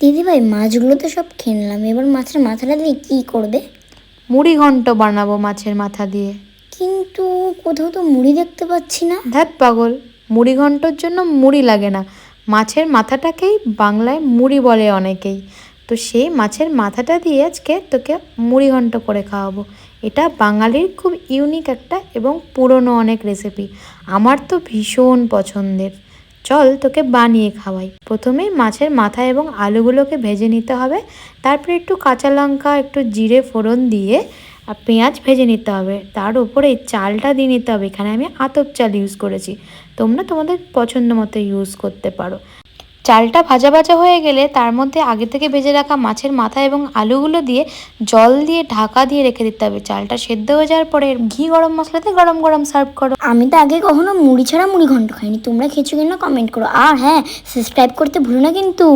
দিদিভাই মাছগুলো তো সব খেয়ে নিলাম এবার মাছের মাথাটা দিয়ে কী করবে? মুড়ি ঘন্ট বানাবো মাছের মাথা দিয়ে। কিন্তু কোথাও তো মুড়ি দেখতে পাচ্ছি না। ধ্যাত পাগল মুড়ি ঘন্টর জন্য মুড়ি লাগে না। মাছের মাথাটাকেই বাংলায় মুড়ি বলে অনেকেই। তো সেই মাছের মাথাটা দিয়ে আজকে তোকে মুড়ি ঘন্ট করে খাওয়াবো। এটা বাঙালির খুব ইউনিক একটা এবং পুরনো অনেক রেসিপি আমার তো ভীষণ পছন্দের। চল তোকে বানিয়ে খাওয়াই। প্রথমে মাছের মাথা এবং আলুগুলোকে ভেজে নিতে হবে। তারপরে একটু কাঁচা লঙ্কা, একটু জিরে ফোড়ন দিয়ে পেঁয়াজ ভেজে নিতে হবে। তার উপরে চালটা দিয়ে নিতে হবে। এখানে আমি আতপ চাল ইউজ করেছি। তোমরা তোমাদের পছন্দ মতো ইউজ করতে পারো। চালটা ভাজা ভাজা হয়ে গেলে তার মধ্যে আগে থেকে ভেজে রাখা মাছের মাথা এবং আলুগুলো দিয়ে জল দিয়ে ঢাকা দিয়ে রেখে দিতে হবে। চালটা সেদ্ধ হয়ে যাওয়ার পরে ঘি গরম মশলাতে গরম গরম সার্ভ করো। আমি তো আগে কখনো মুড়ি ছাড়া মুড়ি ঘন্ট খাইনি। তোমরা খেয়েছো কিনা কমেন্ট করো। আর হ্যাঁ সাবস্ক্রাইব করতে ভুলো না কিন্তু।